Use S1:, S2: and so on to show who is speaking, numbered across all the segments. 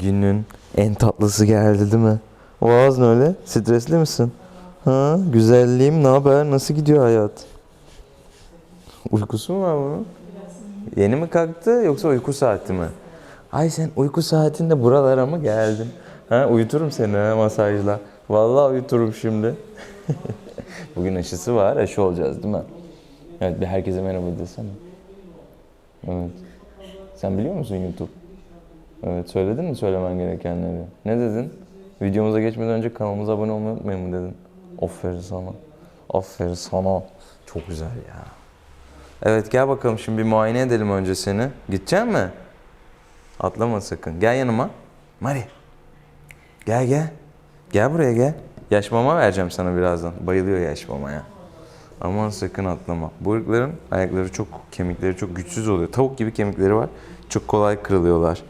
S1: Günün en tatlısı geldi değil mi? O ağız ne öyle? Stresli misin? Ha, güzelliğim ne haber? Nasıl gidiyor hayat? Uykusu mu var bunun? Yeni mi kalktı yoksa uyku saati mi? Ay sen uyku saatinde buralara mı geldin? Ha, uyuturum seni ha masajla. Vallahi uyuturum şimdi. Bugün aşısı var. Aşı olacağız değil mi? Evet bir herkese merhaba desene. Evet. Sen biliyor musun YouTube? Evet söyledin mi söylemen gerekenleri? Ne dedin? Videomuza geçmeden önce kanalımıza abone olmayı unutmayın mı dedin? Aferin sana. Aferin sana. Çok güzel ya. Evet gel bakalım şimdi bir muayene edelim önce seni. Gidecek mi? Atlama sakın. Gel yanıma. Mari. Gel gel. Gel buraya gel. Yaş mama vereceğim sana birazdan. Bayılıyor yaş mamaya. Aman sakın atlama. Bu ırkların ayakları çok, kemikleri çok güçsüz oluyor. Tavuk gibi kemikleri var. Çok kolay kırılıyorlar.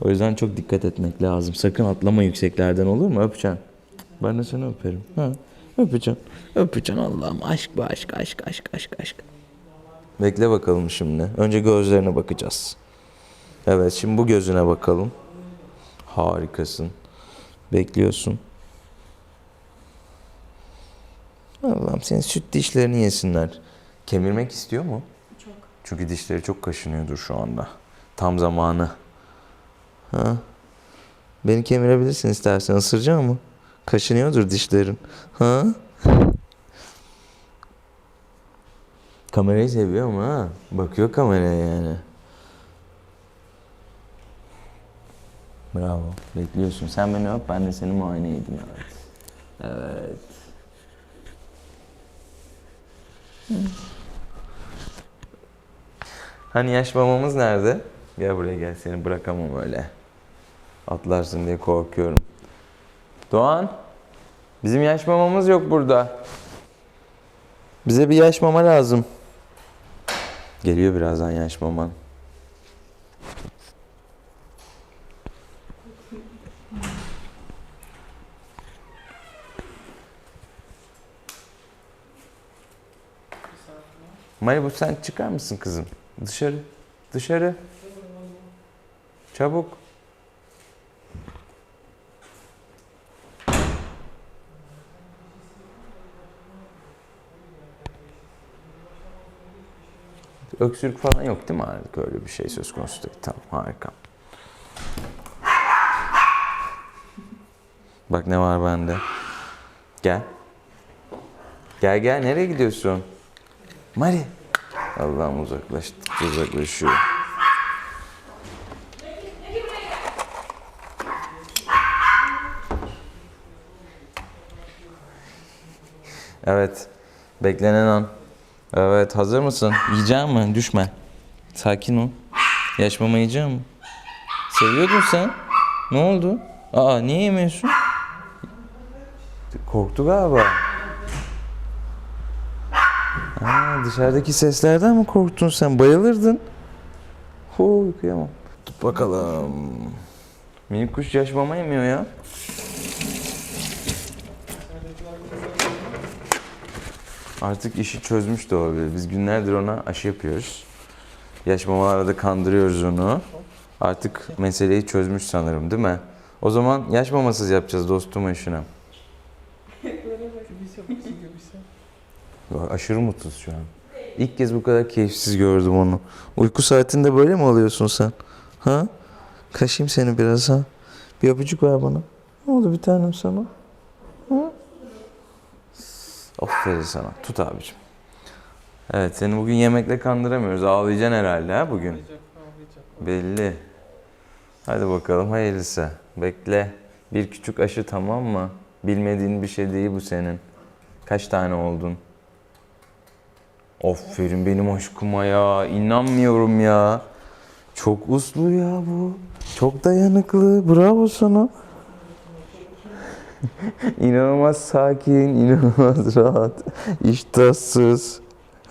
S1: O yüzden çok dikkat etmek lazım. Sakın atlama yükseklerden olur mu? Öpeceksin. Ben de seni öperim. Ha. Öpeceksin. Öpeceksin Allah'ım. Aşk bu aşk, aşk, aşk, aşk, aşk. Bekle bakalım şimdi. Önce gözlerine bakacağız. Evet şimdi bu gözüne bakalım. Harikasın. Bekliyorsun. Allah'ım senin süt dişlerini yesinler. Kemirmek istiyor mu?
S2: Çok.
S1: Çünkü dişleri çok kaşınıyordur şu anda. Tam zamanı. Ha? Beni kemirebilirsin istersen. Isıracak mı? Kaşınıyordur dişlerin. Ha? Kamerayı seviyor ama ha. Bakıyor kameraya yani. Bravo. Bekliyorsun. Sen beni öp, ben de seni muayene edeyim. Evet. Evet. Hani yaş mamamız nerede? Gel buraya gel seni bırakamam öyle. Atlarsın diye korkuyorum. Doğan. Bizim yaş mamamız yok burada. Bize bir yaş mama lazım. Geliyor birazdan yaş maman. Mari bu sen çıkar mısın kızım? Dışarı. Dışarı. Çabuk. Öksürük falan yok değil mi artık öyle bir şey söz konusu değil. Tamam harika. Bak ne var bende. Gel. Gel gel nereye gidiyorsun? Mari. Allah'ım uzaklaştıkça uzaklaşıyor. Evet. Beklenen an. Evet hazır mısın? Yiyecek mi? Düşme. Sakin ol. Yaş mama yiyecek mi? Seviyordun sen. Ne oldu? Aa niye yemiyorsun? Korktu galiba. Aa, dışarıdaki seslerden mi korktun sen? Bayılırdın. Hu kıyamam. Tut bakalım. Minik kuş yaş yemiyor ya. Artık işi çözmüş de olabilir. Biz günlerdir ona aşı yapıyoruz. Yaş mamalarla da kandırıyoruz onu. Artık meseleyi çözmüş sanırım değil mi? O zaman yaş mamasız yapacağız dostum aşını. Aşırı mutsuz şu an. İlk kez bu kadar keyifsiz gördüm onu. Uyku saatinde böyle mi alıyorsun sen? Ha? Kaşıyım seni biraz ha. Bir öpücük ver bana. Ne oldu bir tanem sana? Aferin sana. Tut abicim. Evet seni bugün yemekle kandıramıyoruz. Ağlayacaksın herhalde ha bugün. Belli. Hadi bakalım hayırlısı. Bekle. Bir küçük aşı tamam mı? Bilmediğin bir şey değil bu senin. Kaç tane oldun? Aferin benim aşkıma ya. İnanmıyorum ya. Çok uslu ya bu. Çok dayanıklı. Bravo sana. inanılmaz sakin, inanılmaz rahat, iştahsız.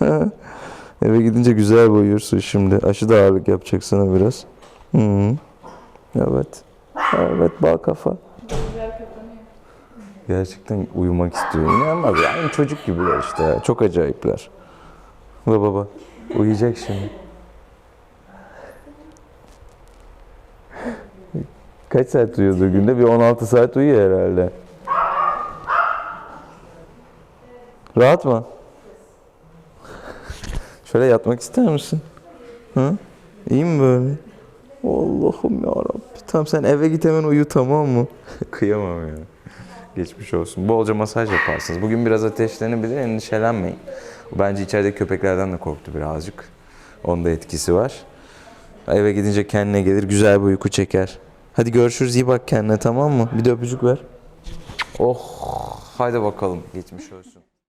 S1: Eve gidince güzel boyuyorsun şimdi. Aşı da ağırlık yapacak sana biraz. Hı -hı. Evet. Evet bal kafa. Gerçekten uyumak istiyor. İnanılmaz. Yani çocuk gibiler işte. Çok acayipler. Baba baba. Uyuyacak şimdi. Kaç saat uyuyordur günde? Bir 16 saat uyuyor herhalde. Rahat mı? Şöyle yatmak ister misin? Hı? İyi mi böyle? Allah'ım ya Tamam sen eve git hemen uyu tamam mı? Kıyamam ya. Geçmiş olsun. Bolca masaj yaparsınız. Bugün biraz ateşlenebilir endişelenmeyin. Bence içerideki köpeklerden de korktu birazcık. Onda etkisi var. Eve gidince kendine gelir güzel bir uyku çeker. Hadi görüşürüz iyi bak kendine tamam mı? Bir de öpücük ver. Oh haydi bakalım geçmiş olsun.